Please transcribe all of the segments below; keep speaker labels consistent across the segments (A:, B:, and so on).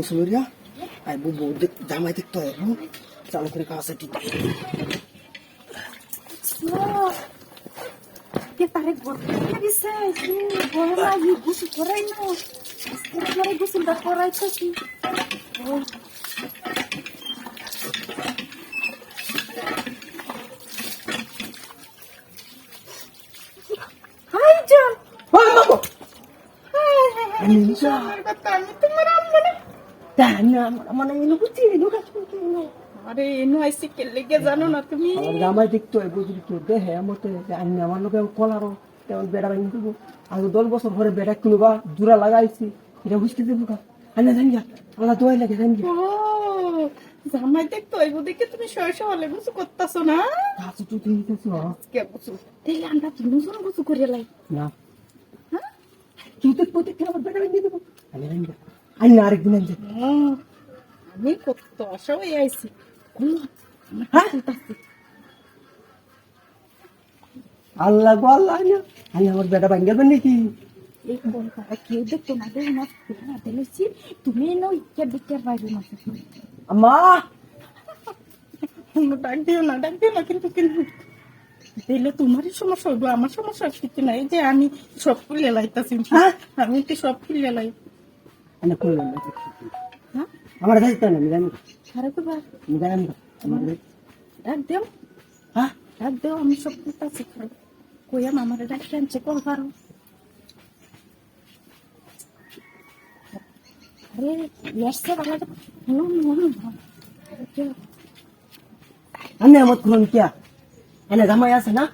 A: মুসলিরা I বউ বউ দেখ জামাই দেখতে হয় হ্যাঁ? চালু করে কাছে টিতে
B: কে তারে গরম লাগিছে গরম লাগি গুছু করাই না আজকে গুছুটা করাইতেছি হাই জন
A: আমি যা
B: আমি আরে এনো আইসি কে লেগে জানো না তুমি?
A: আমার জামাই দেখতে হয় বুঝলি তো দেহে তো জানি না, আমার লোকে কলারও তেমন বেড়া ভাঙি দেবো। আর দশ বছর পরে বেড়া কিনবা জোড়া লাগাইছি এটা বুঝতে দেবো কা আনে জানি যা আল্লাহ দোয়াই লাগে জানি যা
B: জামাই দেখতো এই দেখে তুমি শয় হলে গুছু করতেছো না?
A: কাছে তো
B: কে গুছু তাইলে আমরা গুছু করে লাই।
A: না।
B: হ্যাঁ?
A: তুই তো প্রত্যেকটা আমার বেড়া ভাঙি দেবো। আনে জানি না আরেকদিন আনছে
B: আহ, আমি কত আশা হয়ে আইছি।
A: আল্লাহ গো আল্লাহ আনি আনি আমার বেড়া ভাঙি গেলবেন নাকি
B: কেউ দেখতো না দেখো না না দেখেছি তুমি নই কে দেখতে বাইরে না
A: আম্মা
B: কোনো ডাক দিও না ডাক দিও না কিন্তু কিন্তু দিলে তোমারই সমস্যা হইব আমার সমস্যা কিছু নাই যে আমি সব খুলে লাইতাছি? আমি তো সব লাই
A: আনে করলাম না
B: হ্যাঁ?
A: হ্যাঁ?
B: আমি সব খুলতাছি কইয়াম আমার ডাক কেনছে কল পারো আরে ইয়াসে
A: আমার খুলন কিয়া? এনে জামাই আছে না?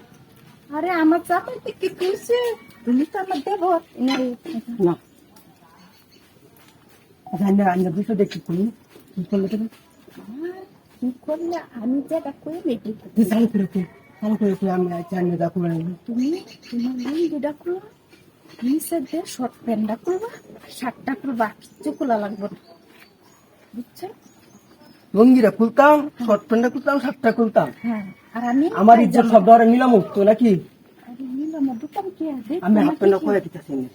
B: আরে আমার জামাই কি কইছে? তুমি তো আমার দেব
A: না। দুটো দেখি খুলি কি করলে তুমি
B: কি করলে আমি যেটা
A: করে করে। জানি
B: তুমি তোমার দিয়ে শর্ট প্যান্টটা খুলবা শার্টটা খুলবা কিচ্ছু খোলা লাগবে না। বুঝছ?
A: লঙ্গিরা খুলতাম শর্ট প্যান্টটা খুলতাম শার্টটা খুলতাম।
B: হ্যাঁ আর আমি
A: আমার ইজ্জত সব ধরে নিলাম তো নাকি
B: নিলাম দোকান কি আছে?
A: আমি হাফ প্যান্টটা করে দিতেছি আমি।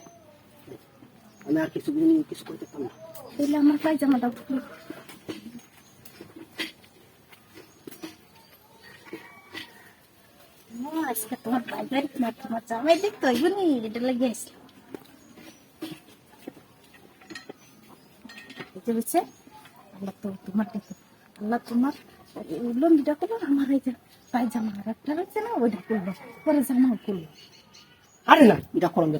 A: আর কিছু জিনিস কিছু করতে পারতাম না।
B: তাহলে আমার পায়জামাটা খুলো ও, আজকে তোমার বাজার না তোমার জামাই দেখতে হইব নি এটা লাগে আসলাম বুঝতে পেরেছে আল্লাহ তো তোমার দেখো আল্লাহ তোমার লঙ্গিটা করব আমার এই যে পায়জামা আর একটা রয়েছে না ওইটা করব পরে জামাও করব
A: আরে না এটা করলাম যে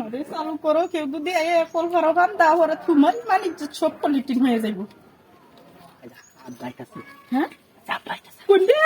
B: আরে চালু করো কেউ যদি কল করো দা ওরা তোমার মানে সব পলিটিং হয়ে যাইব।
A: আর
B: হ্যাঁ? কোনটা?